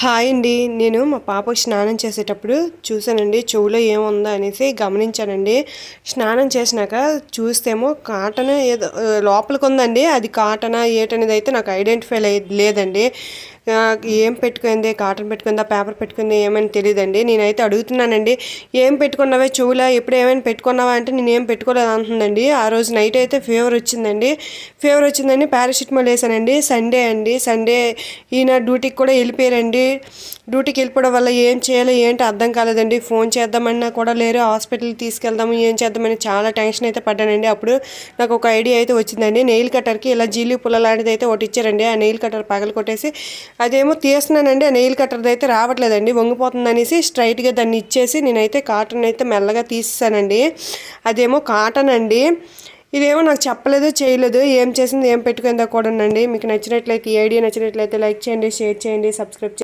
Hi అండి. నేను మా పాపకు స్నానం చేసేటప్పుడు చూశానండి. చెవులో ఏముందో అనేసి గమనించానండి. స్నానం చేసినాక చూస్తేమో కాటన్ ఏదో లోపలికి ఉందండి. అది కాటనా ఏటనేది అయితే నాకు ఐడెంటిఫై లేదండి. ఏం పెట్టుకుంది కాటన్ పెట్టుకుందా పేపర్ పెట్టుకుంది ఏమని తెలియదండి నేనైతే అడుగుతున్నానండి ఏం పెట్టుకున్నావే చెవులా? ఎప్పుడు ఏమైనా పెట్టుకున్నావా? అంటే నేను ఏం పెట్టుకోలేదు అంటుందండి. ఆ రోజు నైట్ అయితే ఫీవర్ వచ్చిందండి. ఫీవర్ వచ్చిందని పారాసిటమాల్ వేసానండి. సండే అండి. సండే ఈయన డ్యూటీకి కూడా వెళ్ళిపోయారండి. డ్యూటీకి వెళ్ళిపోవడం వల్ల ఏం చేయాలో ఏంటి అర్థం కాలేదండి. ఫోన్ చేద్దామన్నా కూడా లేరు. హాస్పిటల్కి తీసుకెళ్దాము ఏం చేద్దామని చాలా టెన్షన్ అయితే పడ్డానండి. అప్పుడు నాకు ఒక ఐడియా అయితే వచ్చిందండి. నెయిల్ కట్టర్కి ఇలా జీలి పుల్ల లాంటిది అయితే ఒకటి ఇచ్చారండి. ఆ నెయిల్ కట్టర్ పగల కొట్టేసి అదేమో తీస్తున్నానండి ఆ నెయిల్ కట్టర్ది అయితే రావట్లేదండి వంగిపోతుంది అనేసి స్ట్రైట్గా దాన్ని ఇచ్చేసి నేనైతే కాటన్ అయితే మెల్లగా తీసేసానండి. అదేమో కాటన్ అండి. ఇదేమో నాకు చెప్పలేదు చేయలేదు ఏం చేసింది ఏం పెట్టుకుందో కూడా మీకు నచ్చినట్లయితే ఈ ఐడియా నచ్చినట్లయితే లైక్ చేయండి షేర్ చేయండి సబ్స్క్రైబ్ చేయండి